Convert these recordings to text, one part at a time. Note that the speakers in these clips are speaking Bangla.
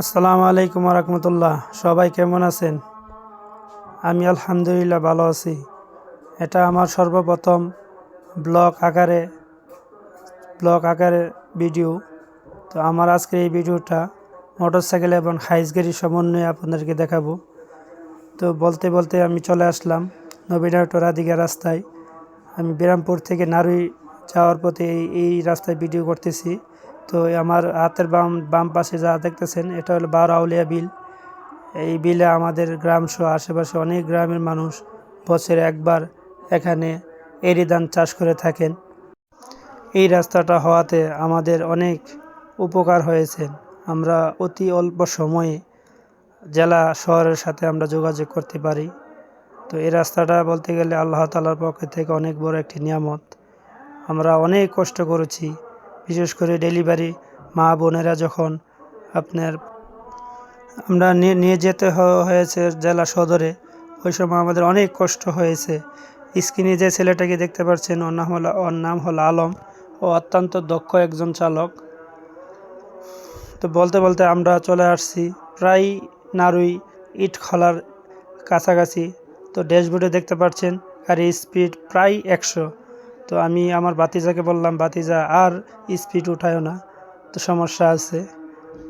আসসালামু আলাইকুম রহমতুল্লাহ। সবাই কেমন আছেন? আমি আলহামদুলিল্লাহ ভালো আছি। এটা আমার সর্বপ্রথম ব্লগ আকারে ব্লগ আকারে ভিডিও। তো আমার আজকের এই ভিডিওটা মোটরসাইকেল এবং হাইস গাড়ির সমন্বয়ে আপনাদেরকে দেখাবো। তো বলতে বলতে আমি চলে আসলাম নবীনগর রাধিকা রাস্তায়। আমি বিরামপুর থেকে নারুই যাওয়ার পথে এই এই রাস্তায় ভিডিও করতেছি। তো আমার হাতের বাম বাম পাশে যা দেখতেছেন, এটা হলো বারোয়াউলিয়া বিল। এই বিলে আমাদের গ্রাম সহ আশেপাশে অনেক গ্রামের মানুষ বছরে একবার এখানে এরি ধান চাষ করে থাকেন। এই রাস্তাটা হওয়াতে আমাদের অনেক উপকার হয়েছে। আমরা অতি অল্প সময়ে জেলা শহরের সাথে আমরা যোগাযোগ করতে পারি। তো এই রাস্তাটা বলতে গেলে আল্লাহ তালার পক্ষ থেকে অনেক বড় একটি নিয়ামত। আমরা অনেক কষ্ট করেছি। বিশেষ করে ডেলিভারি মা বোনেরা যখন আপনার আমরা নিয়ে নিয়ে যেতে হয়েছে জেলা সদরে, ওই সময় আমাদের অনেক কষ্ট হয়েছে। স্ক্রিনে যে ছেলেটাকে দেখতে পাচ্ছেন, ওর নাম হলো, ওর নাম হলো আলম। ও অত্যন্ত দক্ষ একজন চালক। তো বলতে বলতে আমরা চলে আসছি প্রায় নারুই ইট খলার কাছাকাছি। তো ড্যাশবোর্ডে দেখতে পাচ্ছেন, গাড়ির স্পিড প্রায় একশো। তো আমি আমার বাতিজাকে বললাম বাতিজা আর স্পিড উঠায়ও না। তো সমস্যা আছে।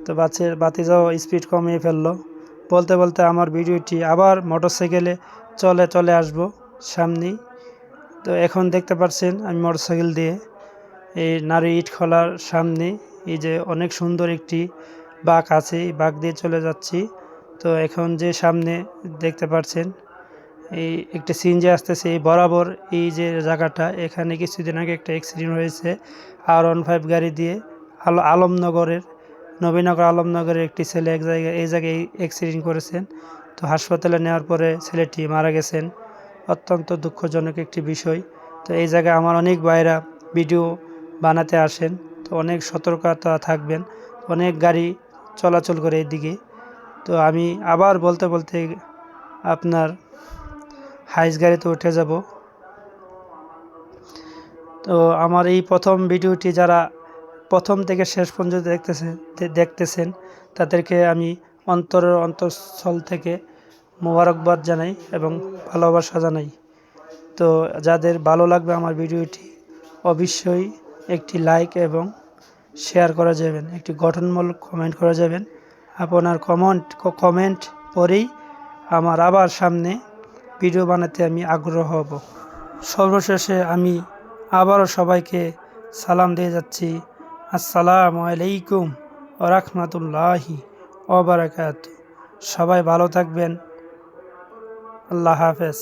তো বাচ্চার বাতিজাও স্পিড কমিয়ে ফেলল। বলতে বলতে আমার ভিডিওটি আবার মোটরসাইকেলে চলে চলে আসব সামনেই। তো এখন দেখতে পাচ্ছেন আমি মোটরসাইকেল দিয়ে এই নারী ইট খোলার সামনে এই যে অনেক সুন্দর একটি বাঘ আছে, এই বাঘ দিয়ে চলে যাচ্ছি। তো এখন যে সামনে দেখতে পাচ্ছেন এই একটা সিনজে আসতেছে এই বরাবর এই যে জায়গাটা, এখানে কিছুদিন আগে একটা অ্যাক্সিডেন্ট হয়েছে, আর ওয়ান ফাইভ গাড়ি দিয়ে আলো আলমনগরের, নবীনগর আলমনগরের একটি ছেলে এক জায়গায় এই জায়গায় অ্যাক্সিডেন্ট করেছেন। তো হাসপাতালে নেওয়ার পরে ছেলেটি মারা গেছেন। অত্যন্ত দুঃখজনক একটি বিষয়। তো এই জায়গায় আমার অনেক ভাইরা ভিডিও বানাতে আসেন। তো অনেক সতর্কতা থাকবেন। অনেক গাড়ি চলাচল করে এদিকে। তো আমি আবার বলতে বলতে আপনার হাইস গাড়িতে উঠে যাব। তো আমার এই প্রথম ভিডিওটি যারা প্রথম থেকে শেষ পর্যন্ত দেখতেছেন দেখতেছেন, তাদেরকে আমি অন্তরের অন্তঃস্থল থেকে মোবারকবাদ জানাই এবং ভালোবাসা জানাই। তো যাদের ভালো লাগবে আমার ভিডিওটি, অবশ্যই একটি লাইক এবং শেয়ার করা যাবেন, একটি গঠনমূলক কমেন্ট করা যাবেন। আপনার কমেন্ট কমেন্ট পরেই আমার আবার সামনে ভিডিও বানাতে আমি আগ্রহ হব। সর্বশেষে আমি আবারও সবাইকে সালাম দিয়ে যাচ্ছি। আসসালামু আলাইকুম ওরহমতুল্লাহি ওবরাকাত সবাই ভালো থাকবেন। আল্লাহ হাফেজ।